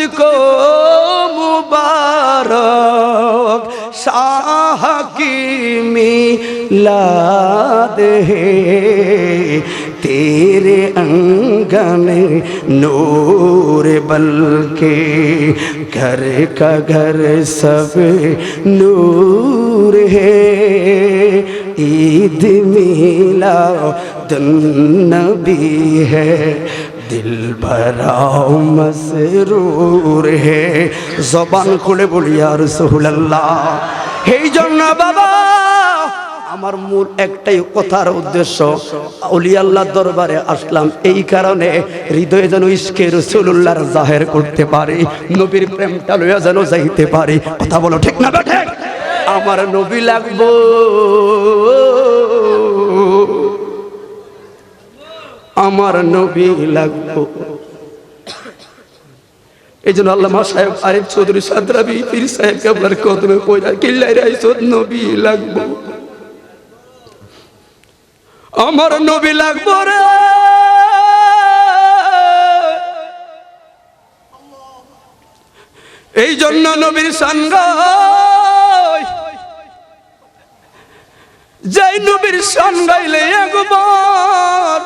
तुझको मुबारक शाह की मिलाद है तेरे अंगन नूर बल के घर का घर सब नूर है ईद मिला दुन नबी है দিল ভরাও মসরুর হে। জবান খুলে বলি আর রসুল্লাহ এই জন্য বাবা, আমার মূল একটাই কথার উদ্দেশ্য অলি আল্লাহ দরবারে আসলাম এই কারণে হৃদয়ে যেন ইস্কে রসুল্লাহর জাহের করতে পারি, নবীর প্রেমটা লইয়া যেন যাইতে পারি। কথা বলো, ঠিক না বেঠে আমার নবী লাগবো। আমার নবী লাগবো। এই জন্য আল্লাহ সাহেব আরিফ চৌধুরী সাদরাবি পীর সাহেবকে আপনার কদমে পয়সা কিল্লাই রাইছত নবী লাগবো। আমার নবী লাগবো রে। এই জন্য নবীর সঙ্গ যাই নবীর সন গাইলে একবার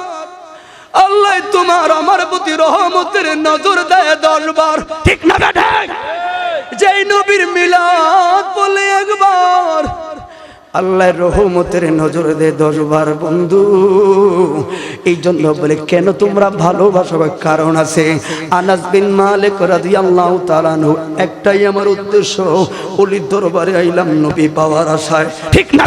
আল্লাহ তোমার আমার প্রতি রহমতের নজর দেয় দশবার ঠিক না ঠিক যেই নবীর মিলাদ বলে একবার আল্লাহ রহমতের নজর দে দশবার বন্ধু। এই জন্য বলে কেন তোমরা ভালোবাসো? কারণ আছে আনাস বিন মালিক রাদিয়াল্লাহু তাআলা আনহু একটাই আমার উদ্দেশ্য অলির দরবারে আইলাম নবী পাওয়ার আশায়। ঠিক না